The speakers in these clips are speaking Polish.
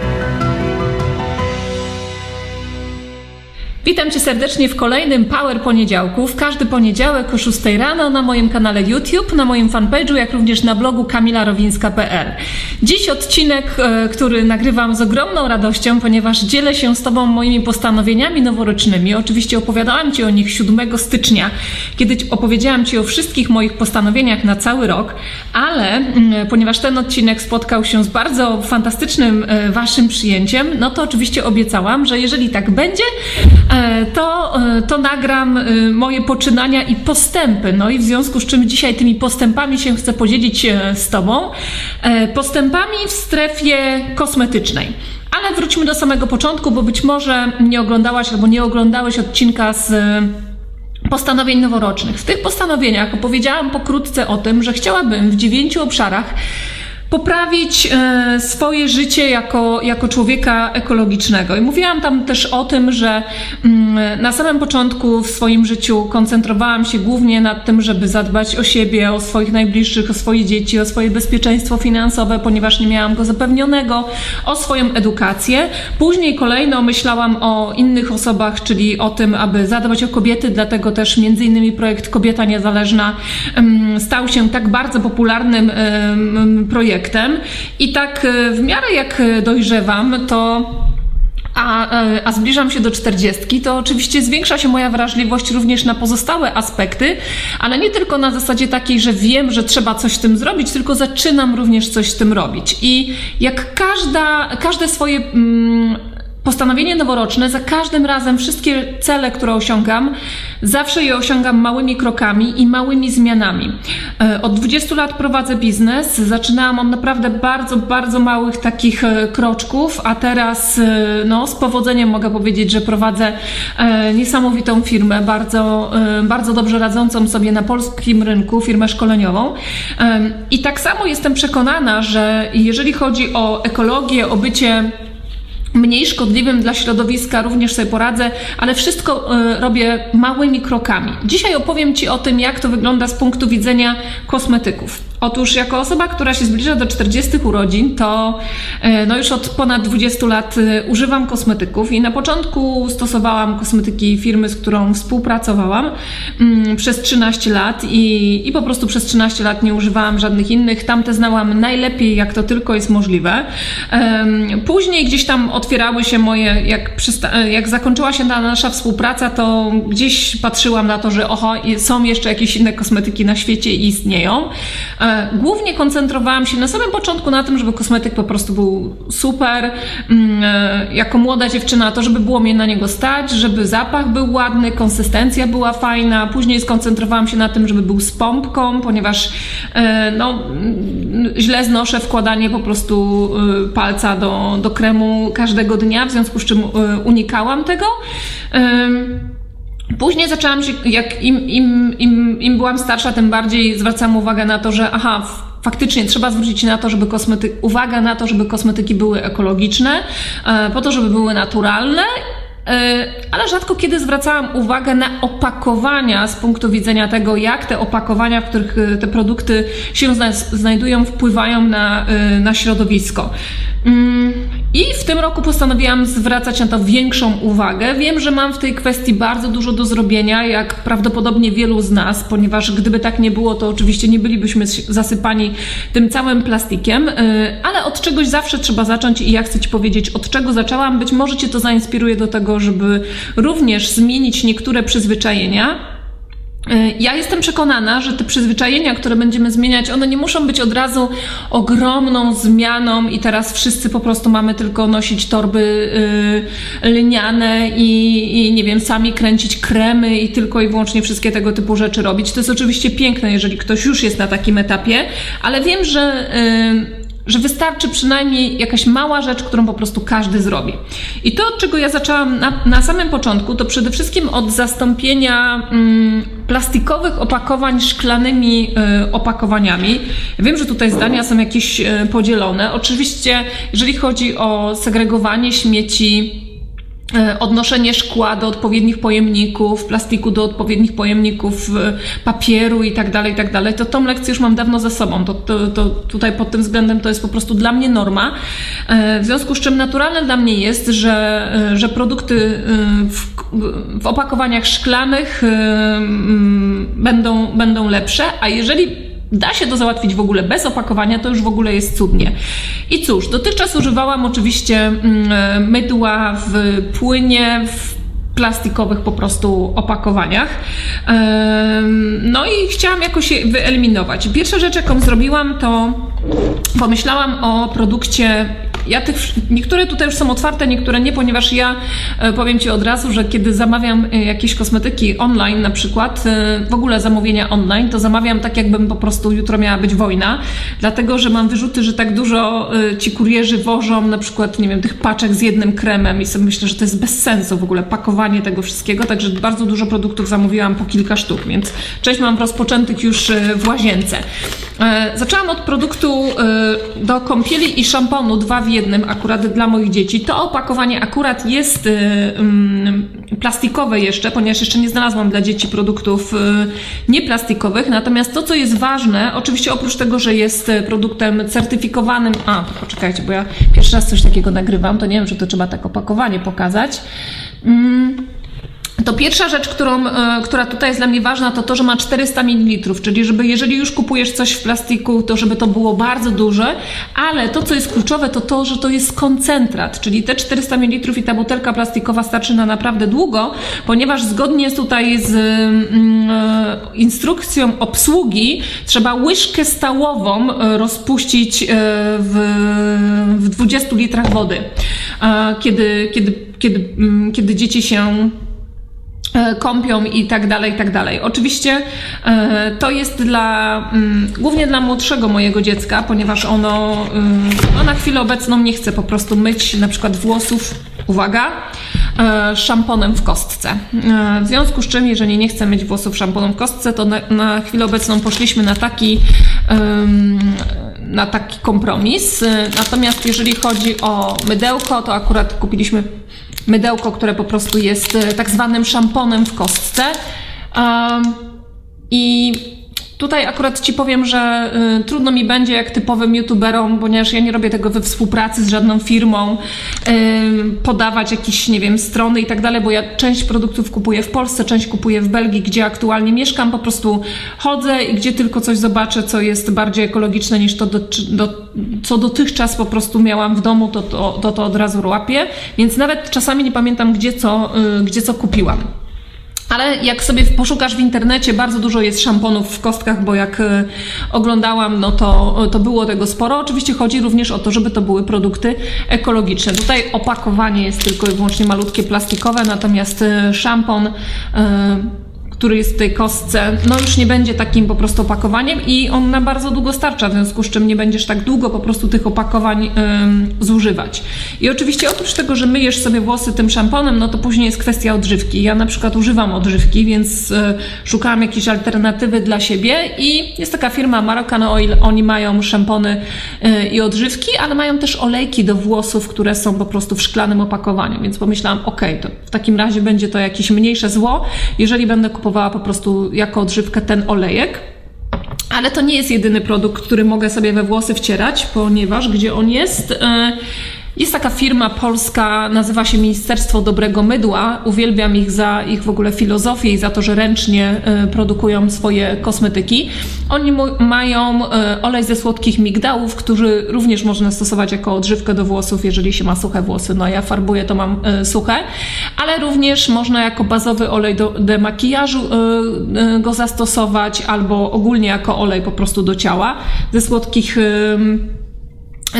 Thank you. Witam Cię serdecznie w kolejnym Power Poniedziałku. W każdy poniedziałek o 6 rano na moim kanale YouTube, na moim fanpage'u, jak również na blogu kamilarowińska.pl. Dziś odcinek, e, który nagrywam z ogromną radością, ponieważ dzielę się z Tobą moimi postanowieniami noworocznymi. Oczywiście opowiadałam Ci o nich 7 stycznia, kiedy opowiedziałam Ci o wszystkich moich postanowieniach na cały rok, ale mm, ponieważ ten odcinek spotkał się z bardzo fantastycznym e, Waszym przyjęciem, no to oczywiście obiecałam, że jeżeli tak będzie, to, e, to nagram e, moje poczynania i postępy. No i w związku z czym dzisiaj tymi postępami się chcę podzielić e, z Tobą. E, Postępami w strefie kosmetycznej. Ale wróćmy do samego początku, bo być może nie oglądałaś albo nie oglądałeś odcinka z e, postanowień noworocznych. W tych postanowieniach opowiedziałam pokrótce o tym, że chciałabym w dziewięciu obszarach poprawić e, swoje życie jako, jako człowieka ekologicznego. I mówiłam tam też o tym, że mm, na samym początku w swoim życiu koncentrowałam się głównie nad tym, żeby zadbać o siebie, o swoich najbliższych, o swoje dzieci, o swoje bezpieczeństwo finansowe, ponieważ nie miałam go zapewnionego, o swoją edukację. Później kolejno myślałam o innych osobach, czyli o tym, aby zadbać o kobiety, dlatego też między innymi projekt Kobieta Niezależna em, stał się tak bardzo popularnym em, projektem i tak e, w miarę jak e, dojrzewam, to a, e, a zbliżam się do czterdziestki, to oczywiście zwiększa się moja wrażliwość również na pozostałe aspekty, ale nie tylko na zasadzie takiej, że wiem, że trzeba coś z tym zrobić, tylko zaczynam również coś z tym robić. I jak każda, każde swoje mm, postanowienie noworoczne, za każdym razem wszystkie cele, które osiągam, zawsze je osiągam małymi krokami i małymi zmianami. E, Od 20 lat prowadzę biznes, zaczynałam od naprawdę bardzo, bardzo małych takich e, kroczków, a teraz e, no, z powodzeniem mogę powiedzieć, że prowadzę niesamowitą firmę, bardzo, bardzo dobrze radzącą sobie na polskim rynku, firmę szkoleniową. I tak samo jestem przekonana, że jeżeli chodzi o ekologię, o bycie mniej szkodliwym dla środowiska, również sobie poradzę, ale wszystko y, robię małymi krokami. Dzisiaj opowiem Ci o tym, jak to wygląda z punktu widzenia kosmetyków. Otóż, jako osoba, która się zbliża do 40 urodzin, to y, no już od ponad 20 lat y, używam kosmetyków i na początku stosowałam kosmetyki firmy, z którą współpracowałam mm, przez 13 lat i, i po prostu przez 13 lat nie używałam żadnych innych. Tamte znałam najlepiej, jak to tylko jest możliwe. Później gdzieś tam otwierały się moje, jak, przysta- jak zakończyła się ta nasza współpraca, to gdzieś patrzyłam na to, że oho, są jeszcze jakieś inne kosmetyki na świecie i istnieją. Głównie koncentrowałam się na samym początku na tym, żeby kosmetyk po prostu był super. Mm, e, Jako młoda dziewczyna, to żeby było mnie na niego stać, żeby zapach był ładny, konsystencja była fajna. Później skoncentrowałam się na tym, żeby był z pompką, ponieważ e, no, mm, źle znoszę wkładanie po prostu e, palca do, do kremu każdego dnia, w związku z czym unikałam tego. Później zaczęłam się, jak im, im, im, im byłam starsza, tym bardziej zwracałam uwagę na to, że aha, faktycznie trzeba zwrócić na to, żeby kosmety, uwagę na to, żeby kosmetyki były ekologiczne, e, po to, żeby były naturalne. E, Ale rzadko kiedy zwracałam uwagę na opakowania z punktu widzenia tego, jak te opakowania, w których e, te produkty się zna- znajdują, wpływają na, e, na środowisko. Mm, I w tym roku postanowiłam zwracać na to większą uwagę. Wiem, że mam w tej kwestii bardzo dużo do zrobienia, jak prawdopodobnie wielu z nas, ponieważ gdyby tak nie było, to oczywiście nie bylibyśmy zasypani tym całym plastikiem, ale od czegoś zawsze trzeba zacząć i ja chcę Ci powiedzieć, od czego zaczęłam. Być może Cię to zainspiruje do tego, żeby również zmienić niektóre przyzwyczajenia. Y, Ja jestem przekonana, że te przyzwyczajenia, które będziemy zmieniać, one nie muszą być od razu ogromną zmianą i teraz wszyscy po prostu mamy tylko nosić torby y, lniane i, i nie wiem, sami kręcić kremy i tylko i wyłącznie wszystkie tego typu rzeczy robić. To jest oczywiście piękne, jeżeli ktoś już jest na takim etapie, ale wiem, że y, że wystarczy przynajmniej jakaś mała rzecz, którą po prostu każdy zrobi. I to, od czego ja zaczęłam na, na samym początku, to przede wszystkim od zastąpienia mm, plastikowych opakowań szklanymi y, opakowaniami. Wiem, że tutaj zdania są jakieś y, podzielone. Oczywiście, jeżeli chodzi o segregowanie śmieci, odnoszenie szkła do odpowiednich pojemników, plastiku do odpowiednich pojemników, e, papieru i tak dalej, i tak dalej, to tą lekcję już mam dawno za sobą. To, to, to tutaj pod tym względem to jest po prostu dla mnie norma. E, W związku z czym naturalne dla mnie jest, że, e, że produkty e, w, w opakowaniach szklanych e, będą, będą lepsze, a jeżeli Da się to załatwić w ogóle bez opakowania, to już w ogóle jest cudnie. I cóż, dotychczas używałam oczywiście mm, e, mydła w płynie, w plastikowych po prostu opakowaniach. No i chciałam jakoś je wyeliminować. Pierwsza rzecz, jaką zrobiłam, to pomyślałam o produkcie. Ja tych, niektóre tutaj już są otwarte, niektóre nie, ponieważ ja e, powiem Ci od razu, że kiedy zamawiam e, jakieś kosmetyki online, na przykład, e, w ogóle zamówienia online, to zamawiam tak, jakbym po prostu jutro miała być wojna, dlatego że mam wyrzuty, że tak dużo ci kurierzy wożą na przykład, nie wiem, tych paczek z jednym kremem i sobie myślę, że to jest bez sensu w ogóle pakowanie tego wszystkiego, także bardzo dużo produktów zamówiłam po kilka sztuk, więc część mam rozpoczętych już w łazience. Zaczęłam od produktu do kąpieli i szamponu, dwa w jednym, akurat dla moich dzieci. To opakowanie akurat jest e, mm, plastikowe jeszcze, ponieważ jeszcze nie znalazłam dla dzieci produktów e, nieplastikowych. Natomiast to, co jest ważne, oczywiście oprócz tego, że jest e, produktem certyfikowanym. A, poczekajcie, bo ja pierwszy raz coś takiego nagrywam, to nie wiem, że to trzeba tak opakowanie pokazać. Mm. To pierwsza rzecz, którą, e, która tutaj jest dla mnie ważna, to to, że ma 400 ml, czyli żeby jeżeli już kupujesz coś w plastiku, to żeby to było bardzo duże, ale to, co jest kluczowe, to to, że to jest koncentrat, czyli te 400 ml i ta butelka plastikowa starczy na naprawdę długo, ponieważ zgodnie tutaj z mm, e, instrukcją obsługi trzeba łyżkę stałową e, rozpuścić w, w 20 litrach wody, kiedy, kiedy, kiedy, mm, kiedy dzieci się kąpią i tak dalej, i tak dalej. Oczywiście e, to jest dla, mm, głównie dla młodszego mojego dziecka, ponieważ ono, y, no na chwilę obecną nie chce po prostu myć na przykład włosów, uwaga, e, szamponem w kostce. E, W związku z czym, jeżeli nie chce myć włosów szamponem w kostce, to na, na chwilę obecną poszliśmy na taki na taki kompromis. E, Natomiast jeżeli chodzi o mydełko, to akurat kupiliśmy mydełko, które po prostu jest e, tak zwanym szamponem w kostce. I tutaj akurat Ci powiem, że y, trudno mi będzie jak typowym youtuberom, ponieważ ja nie robię tego we współpracy z żadną firmą, y, podawać jakieś, nie wiem, strony i tak dalej, bo ja część produktów kupuję w Polsce, część kupuję w Belgii, gdzie aktualnie mieszkam, po prostu chodzę i gdzie tylko coś zobaczę, co jest bardziej ekologiczne niż to, do, do, co dotychczas po prostu miałam w domu, to to, to, to od razu łapię, więc nawet czasami nie pamiętam, gdzie co, y, gdzie co kupiłam. Ale jak sobie poszukasz w internecie, bardzo dużo jest szamponów w kostkach, bo jak e, oglądałam, no to, to było tego sporo. Oczywiście chodzi również o to, żeby to były produkty ekologiczne. Tutaj opakowanie jest tylko i wyłącznie malutkie plastikowe, natomiast e, szampon. e, który jest w tej kostce, no już nie będzie takim po prostu opakowaniem i on na bardzo długo starcza, w związku z czym nie będziesz tak długo po prostu tych opakowań ym, zużywać. I oczywiście oprócz tego, że myjesz sobie włosy tym szamponem, no to później jest kwestia odżywki. Ja na przykład używam odżywki, więc y, szukałam jakiejś alternatywy dla siebie i jest taka firma Moroccan Oil, oni mają szampony y, i odżywki, ale mają też olejki do włosów, które są po prostu w szklanym opakowaniu, więc pomyślałam, ok, to w takim razie będzie to jakieś mniejsze zło, jeżeli będę kupowała po prostu jako odżywkę ten olejek. Ale to nie jest jedyny produkt, który mogę sobie we włosy wcierać, ponieważ gdzie on jest? E, Jest taka firma polska, nazywa się Ministerstwo Dobrego Mydła. Uwielbiam ich za ich w ogóle filozofię i za to, że ręcznie e, produkują swoje kosmetyki. Oni mają e, olej ze słodkich migdałów, który również można stosować jako odżywkę do włosów, jeżeli się ma suche włosy. No ja farbuję, to mam e, suche, ale również można jako bazowy olej do demakijażu go zastosować, albo ogólnie jako olej po prostu do ciała ze słodkich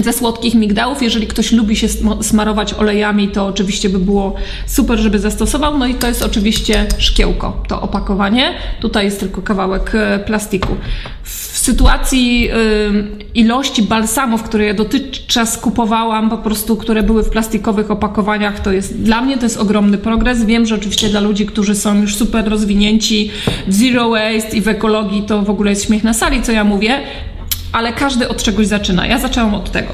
ze słodkich migdałów. Jeżeli ktoś lubi się sm- smarować olejami, to oczywiście by było super, żeby zastosował. No i to jest oczywiście szkiełko, to opakowanie. Tutaj jest tylko kawałek e, plastiku. W sytuacji ym, ilości balsamów, które ja dotychczas kupowałam, po prostu, które były w plastikowych opakowaniach, to jest dla mnie to jest ogromny progres. Wiem, że oczywiście dla ludzi, którzy są już super rozwinięci w zero waste i w ekologii, to w ogóle jest śmiech na sali, co ja mówię ale każdy od czegoś zaczyna. Ja zaczęłam od tego.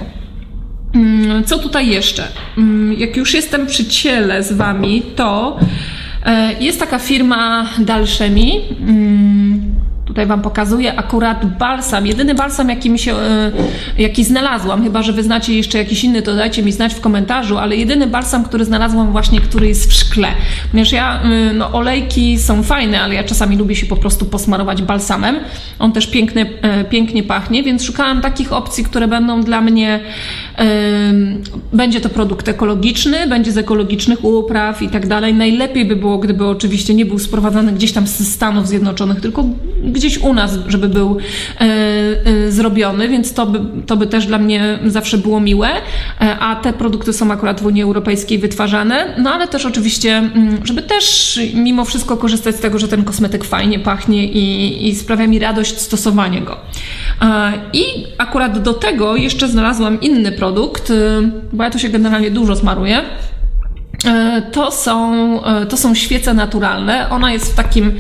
Mm, Co tutaj jeszcze? Mm, Jak już jestem przy ciele z Wami, to e, jest taka firma Dalszemi. Tutaj Wam pokazuję akurat balsam. Jedyny balsam, jaki mi się, e, jaki znalazłam, chyba że Wy znacie jeszcze jakiś inny, to dajcie mi znać w komentarzu, ale jedyny balsam, który znalazłam właśnie, który jest w szkle. Ponieważ ja, e, no olejki są fajne, ale ja czasami lubię się po prostu posmarować balsamem. On też piękny, e, pięknie pachnie, więc szukałam takich opcji, które będą dla mnie, będzie to produkt ekologiczny, będzie z ekologicznych upraw i tak dalej. Najlepiej by było, gdyby oczywiście nie był sprowadzany gdzieś tam z Stanów Zjednoczonych, tylko gdzieś u nas, żeby był e, e, zrobiony, więc to by, to by też dla mnie zawsze było miłe. E, a te produkty są akurat w Unii Europejskiej wytwarzane, no ale też oczywiście, mm, żeby też mimo wszystko korzystać z tego, że ten kosmetyk fajnie pachnie i, i sprawia mi radość stosowanie go. E, I akurat do tego jeszcze znalazłam inny produkt, e, bo ja to się generalnie dużo smaruję. E, To są, e, to są świece naturalne. Ona jest w takim,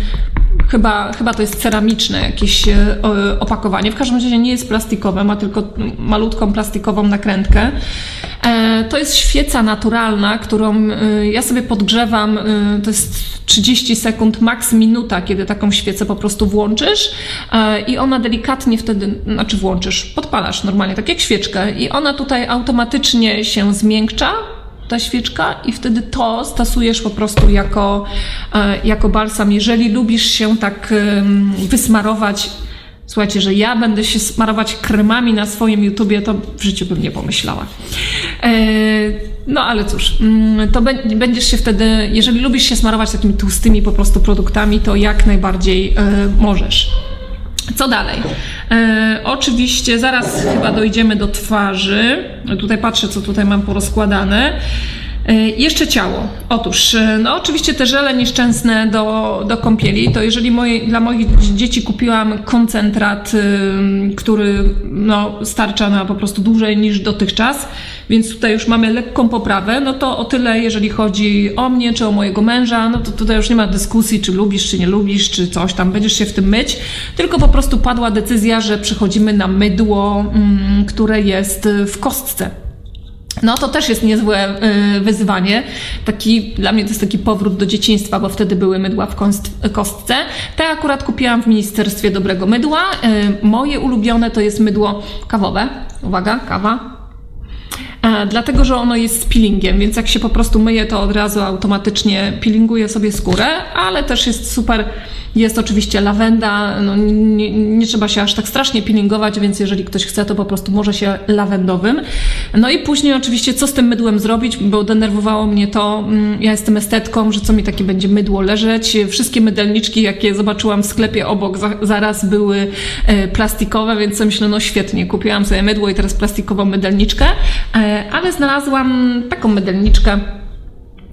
chyba, chyba to jest ceramiczne jakieś e, opakowanie. W każdym razie nie jest plastikowe, ma tylko malutką plastikową nakrętkę. To jest świeca naturalna, którą ja sobie podgrzewam. To jest 30 sekund, maks minuta, kiedy taką świecę po prostu włączysz i ona delikatnie wtedy, znaczy włączysz, podpalasz normalnie, tak jak świeczkę i ona tutaj automatycznie się zmiękcza, ta świeczka i wtedy to stosujesz po prostu jako, e, jako balsam. Jeżeli lubisz się tak wysmarować, słuchajcie, że ja będę się smarować kremami na swoim YouTubie, to w życiu bym nie pomyślała. E, No ale cóż, mm, to bę- będziesz się wtedy, jeżeli lubisz się smarować takimi tłustymi po prostu produktami, to jak najbardziej e, możesz. Co dalej? Oczywiście zaraz chyba dojdziemy do twarzy. Tutaj patrzę, co tutaj mam porozkładane. E, jeszcze ciało. Otóż, e, no oczywiście te żele nieszczęsne do, do kąpieli, to jeżeli moje, dla moich dzieci kupiłam koncentrat, ym, który no, starcza na po prostu dłużej niż dotychczas, więc tutaj już mamy lekką poprawę, no to o tyle, jeżeli chodzi o mnie czy o mojego męża, no to tutaj już nie ma dyskusji, czy lubisz, czy nie lubisz, czy coś tam, będziesz się w tym myć, tylko po prostu padła decyzja, że przechodzimy na mydło, mm, które jest y, w kostce. No to też jest niezłe y, wyzwanie. Taki, dla mnie to jest taki powrót do dzieciństwa, bo wtedy były mydła w kost, kostce. Te akurat kupiłam w Ministerstwie Dobrego Mydła. Y, moje ulubione to jest mydło kawowe. Uwaga, kawa. E, Dlatego, że ono jest z peelingiem, więc jak się po prostu myje, to od razu automatycznie peelinguje sobie skórę, ale też jest super. Jest oczywiście lawenda, no nie, nie trzeba się aż tak strasznie peelingować, więc jeżeli ktoś chce, to po prostu może się lawendowym. No i później oczywiście co z tym mydłem zrobić, bo denerwowało mnie to, mm, ja jestem estetką, że co mi takie będzie mydło leżeć. Wszystkie mydelniczki, jakie zobaczyłam w sklepie obok, za, zaraz były e, plastikowe, więc myślę, no świetnie, kupiłam sobie mydło i teraz plastikową mydelniczkę, e, ale znalazłam taką mydelniczkę,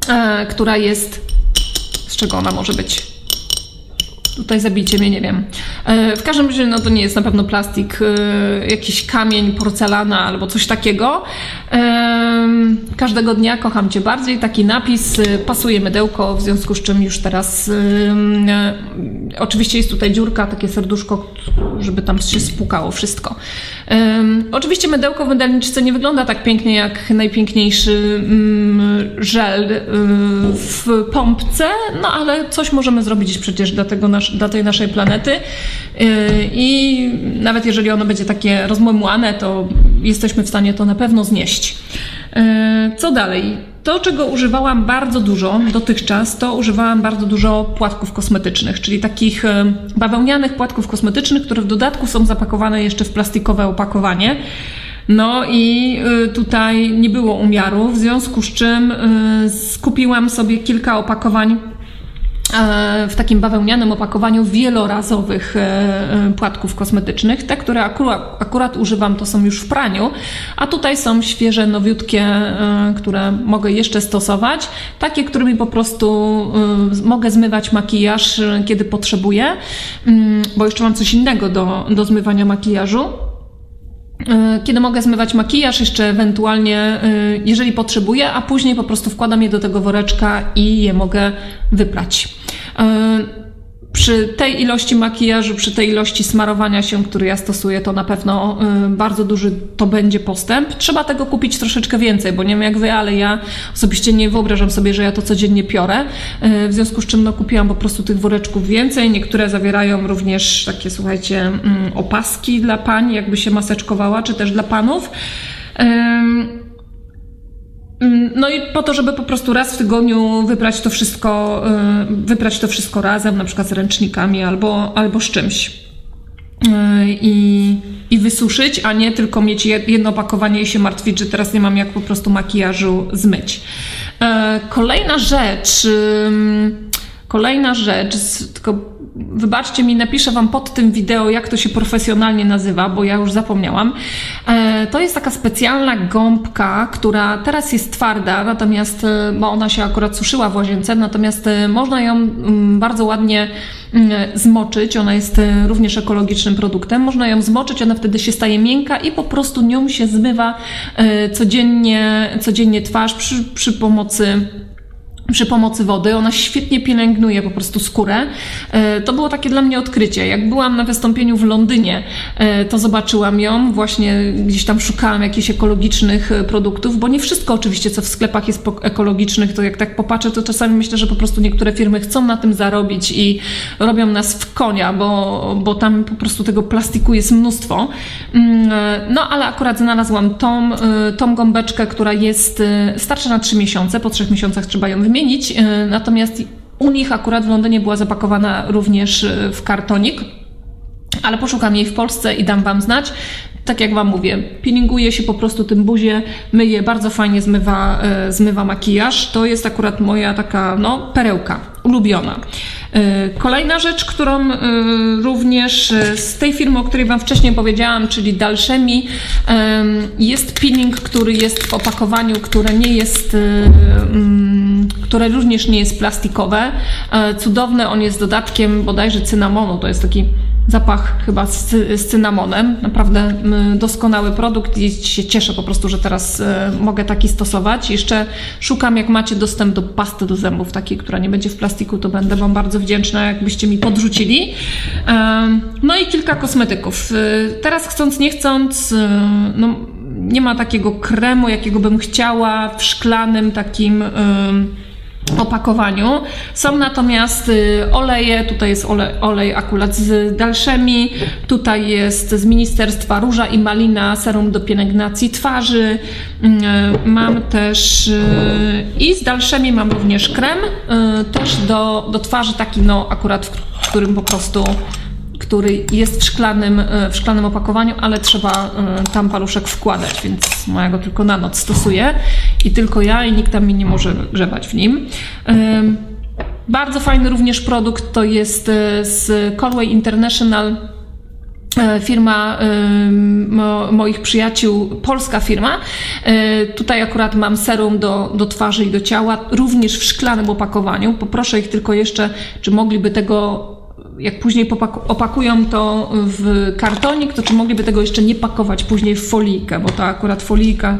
e, która jest, z czego ona może być? Tutaj zabijcie mnie, nie wiem. E, W każdym razie, no to nie jest na pewno plastik, e, jakiś kamień, porcelana albo coś takiego. Każdego dnia kocham Cię bardziej. Taki napis, e, pasuje mydełko, w związku z czym już teraz e, oczywiście jest tutaj dziurka, takie serduszko, żeby tam się spukało wszystko. Oczywiście mydełko w mydelniczce nie wygląda tak pięknie jak najpiękniejszy mm, żel y, w pompce, no ale coś możemy zrobić przecież dla, tego dla tej naszej planety. Y, I nawet jeżeli ono będzie takie rozmłemłane, to jesteśmy w stanie to na pewno znieść. Y, Co dalej? To, czego używałam bardzo dużo dotychczas, to używałam bardzo dużo płatków kosmetycznych, czyli takich e, bawełnianych płatków kosmetycznych, które w dodatku są zapakowane jeszcze w plastikowe opakowanie. No i y, tutaj nie było umiaru, w związku z czym skupiłam sobie kilka opakowań e, w takim bawełnianym opakowaniu wielorazowych e, e, płatków kosmetycznych. Te, które akurat, akurat używam, to są już w praniu, a tutaj są świeże, nowiutkie, e, które mogę jeszcze stosować. Takie, którymi po prostu e, mogę zmywać makijaż, e, kiedy potrzebuję, Mm, bo jeszcze mam coś innego do, do zmywania makijażu. E, Kiedy mogę zmywać makijaż, jeszcze ewentualnie, e, jeżeli potrzebuję, a później po prostu wkładam je do tego woreczka i je mogę wyprać. Przy tej ilości makijażu, przy tej ilości smarowania się, który ja stosuję, to na pewno y, bardzo duży to będzie postęp. Trzeba tego kupić troszeczkę więcej, bo nie wiem jak wy, ale ja osobiście nie wyobrażam sobie, że ja to codziennie piorę. Y, w związku z czym no, kupiłam po prostu tych woreczków więcej. Niektóre zawierają również takie, słuchajcie, mm, opaski dla pań, jakby się maseczkowała, czy też dla panów. Mm, No i po to, żeby po prostu raz w tygodniu wybrać to wszystko, y, wybrać to wszystko razem, na przykład z ręcznikami albo, albo z czymś. Y, I, I wysuszyć, a nie tylko mieć jed- jedno opakowanie i się martwić, że teraz nie mam jak po prostu makijażu zmyć. Y, Kolejna rzecz. Kolejna rzecz, tylko wybaczcie mi, napiszę Wam pod tym wideo, jak to się profesjonalnie nazywa, bo ja już zapomniałam. E, To jest taka specjalna gąbka, która teraz jest twarda, natomiast, e, bo ona się akurat suszyła w łazience, natomiast e, można ją mm, bardzo ładnie mm, zmoczyć. Ona jest również ekologicznym produktem. Można ją zmoczyć, ona wtedy się staje miękka i po prostu nią się zmywa codziennie, codziennie twarz przy, przy pomocy przy pomocy wody. Ona świetnie pielęgnuje po prostu skórę. E, To było takie dla mnie odkrycie. Jak byłam na wystąpieniu w Londynie, e, to zobaczyłam ją. Właśnie gdzieś tam szukałam jakichś ekologicznych e, produktów, bo nie wszystko oczywiście, co w sklepach jest ekologicznych, to jak tak popatrzę, to czasami myślę, że po prostu niektóre firmy chcą na tym zarobić i robią nas w konia, bo, bo tam po prostu tego plastiku jest mnóstwo. Mm, No ale akurat znalazłam tą, tą gąbeczkę, która jest starsza na 3 miesiące. Po 3 miesiącach trzeba ją wymienić. E, Natomiast u nich akurat w Londynie była zapakowana również e, w kartonik ale poszukam jej w Polsce i dam Wam znać. Tak jak Wam mówię, peelinguje się po prostu tym buzie, myje, bardzo fajnie zmywa, e, zmywa makijaż. To jest akurat moja taka, no, perełka, ulubiona. Kolejna rzecz, którą również z tej firmy, o której Wam wcześniej powiedziałam, czyli Dalszemi, em, jest peeling, który jest w opakowaniu, które nie jest, które również nie jest plastikowe. E, Cudowne, on jest dodatkiem bodajże cynamonu, to jest taki zapach chyba z, z cynamonem. Naprawdę doskonały produkt i się cieszę po prostu, że teraz e, mogę taki stosować. Jeszcze szukam, jak macie dostęp do pasty do zębów, takiej, która nie będzie w plastiku, to będę Wam bardzo wdzięczna, jakbyście mi podrzucili. Em, No i kilka kosmetyków. E, Teraz chcąc, nie chcąc, e, no, nie ma takiego kremu, jakiego bym chciała w szklanym takim... opakowaniu. Są natomiast y, oleje, tutaj jest olej, olej akurat z dalszymi, tutaj jest z Ministerstwa Róża i Malina serum do pielęgnacji twarzy. Mm, y, Mam też y, i z dalszymi mam również krem, też do, do twarzy taki no akurat, w którym po prostu który jest w szklanym, e, w szklanym opakowaniu, ale trzeba e, tam paluszek wkładać, więc ja go tylko na noc stosuję i tylko ja i nikt tam mi nie może grzebać w nim. Bardzo fajny również produkt to jest e, z Colway International firma moich przyjaciół, polska firma. Tutaj akurat mam serum do, do twarzy i do ciała, również w szklanym opakowaniu. Poproszę ich tylko jeszcze, czy mogliby tego jak później opakują to w kartonik, to czy mogliby tego jeszcze nie pakować później w folijkę, bo ta akurat folijka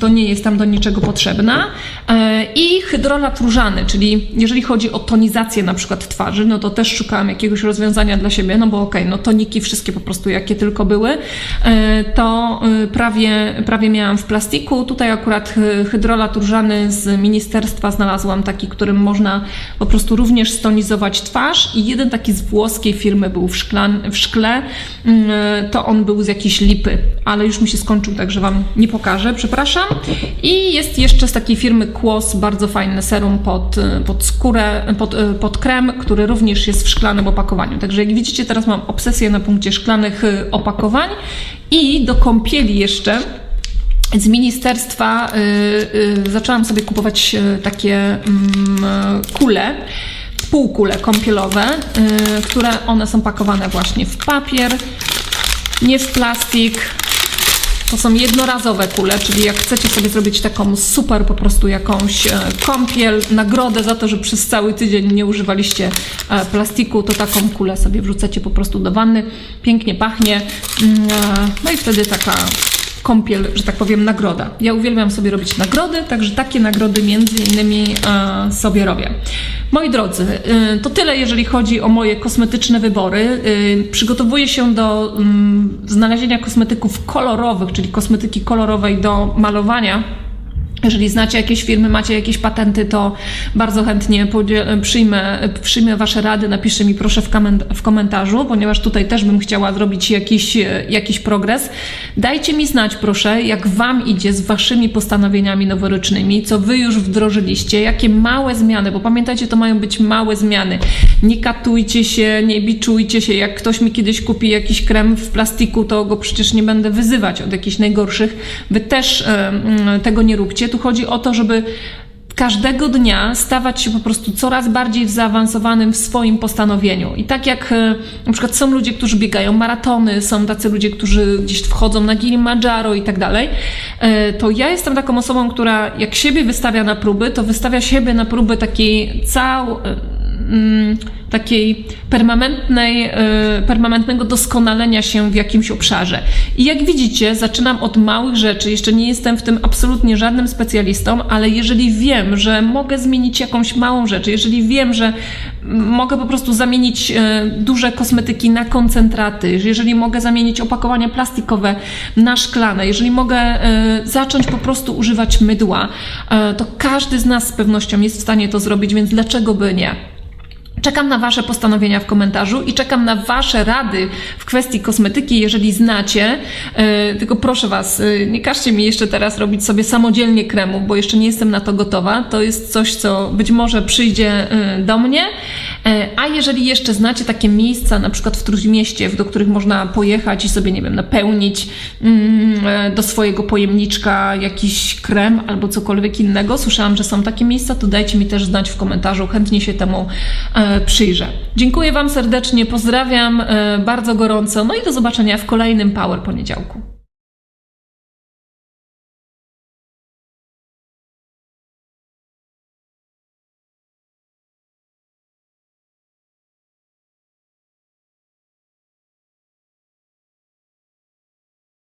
to nie jest tam do niczego potrzebna. E, I hydrolat różany, czyli jeżeli chodzi o tonizację na przykład twarzy, no to też szukałam jakiegoś rozwiązania dla siebie, no bo okej, no toniki wszystkie po prostu jakie tylko były, e, to y, prawie, prawie miałam w plastiku. Tutaj akurat hy- hydrolat różany z ministerstwa znalazłam taki, którym można po prostu również stonizować twarz i jeden taki z włoskiej firmy był w, szklan, w szkle, Mm, to on był z jakiejś lipy, ale już mi się skończył, także Wam nie pokażę, przepraszam. I jest jeszcze z takiej firmy Kłos bardzo fajny serum pod, pod skórę, pod, pod krem, który również jest w szklanym opakowaniu. Także jak widzicie, teraz mam obsesję na punkcie szklanych y, opakowań i do kąpieli jeszcze z ministerstwa y, y, zaczęłam sobie kupować y, takie mm, kule, półkule kąpielowe, y, które one są pakowane właśnie w papier, nie w plastik. To są jednorazowe kule, czyli jak chcecie sobie zrobić taką super po prostu jakąś e, kąpiel, nagrodę za to, że przez cały tydzień nie używaliście e, plastiku, to taką kulę sobie wrzucacie po prostu do wanny. Pięknie pachnie. Mm, e, No i wtedy taka kąpiel, że tak powiem, nagroda. Ja uwielbiam sobie robić nagrody, także takie nagrody między innymi e, sobie robię. Moi drodzy, e, to tyle, jeżeli chodzi o moje kosmetyczne wybory. E, przygotowuję się do mm, znalezienia kosmetyków kolorowych, czyli kosmetyki kolorowej do malowania. Jeżeli znacie jakieś firmy, macie jakieś patenty, to bardzo chętnie przyjmę, przyjmę Wasze rady. Napiszcie mi proszę w, koment- w komentarzu, ponieważ tutaj też bym chciała zrobić jakiś, e, jakiś progres. Dajcie mi znać, proszę, jak Wam idzie z Waszymi postanowieniami noworocznymi, co Wy już wdrożyliście, jakie małe zmiany, bo pamiętajcie, to mają być małe zmiany. Nie katujcie się, nie biczujcie się. Jak ktoś mi kiedyś kupi jakiś krem w plastiku, to go przecież nie będę wyzywać od jakichś najgorszych. Wy też e, tego nie róbcie. Tu chodzi o to, żeby każdego dnia stawać się po prostu coraz bardziej zaawansowanym w swoim postanowieniu. I tak jak e, na przykład są ludzie, którzy biegają maratony, są tacy ludzie, którzy gdzieś wchodzą na Kilimandżaro i tak dalej, e, to ja jestem taką osobą, która jak siebie wystawia na próby, to wystawia siebie na próby takiej cał mm, takiej permanentnej, e, permanentnego doskonalenia się w jakimś obszarze. I jak widzicie, zaczynam od małych rzeczy. Jeszcze nie jestem w tym absolutnie żadnym specjalistą, ale jeżeli wiem, że mogę zmienić jakąś małą rzecz, jeżeli wiem, że mm, mogę po prostu zamienić e, duże kosmetyki na koncentraty, jeżeli mogę zamienić opakowania plastikowe na szklane, jeżeli mogę e, zacząć po prostu używać mydła, to każdy z nas z pewnością jest w stanie to zrobić, więc dlaczego by nie? Czekam na Wasze postanowienia w komentarzu i czekam na Wasze rady w kwestii kosmetyki, jeżeli znacie. E, tylko proszę Was, e, nie każcie mi jeszcze teraz robić sobie samodzielnie kremu, bo jeszcze nie jestem na to gotowa. To jest coś, co być może przyjdzie e, do mnie. E, a jeżeli jeszcze znacie takie miejsca, na przykład w Trójmieście, do których można pojechać i sobie, nie wiem, napełnić mm, e, do swojego pojemniczka jakiś krem albo cokolwiek innego, słyszałam, że są takie miejsca, to dajcie mi też znać w komentarzu, chętnie się temu e, przyjrzę. Dziękuję Wam serdecznie, pozdrawiam bardzo gorąco, no i do zobaczenia w kolejnym Power Poniedziałku.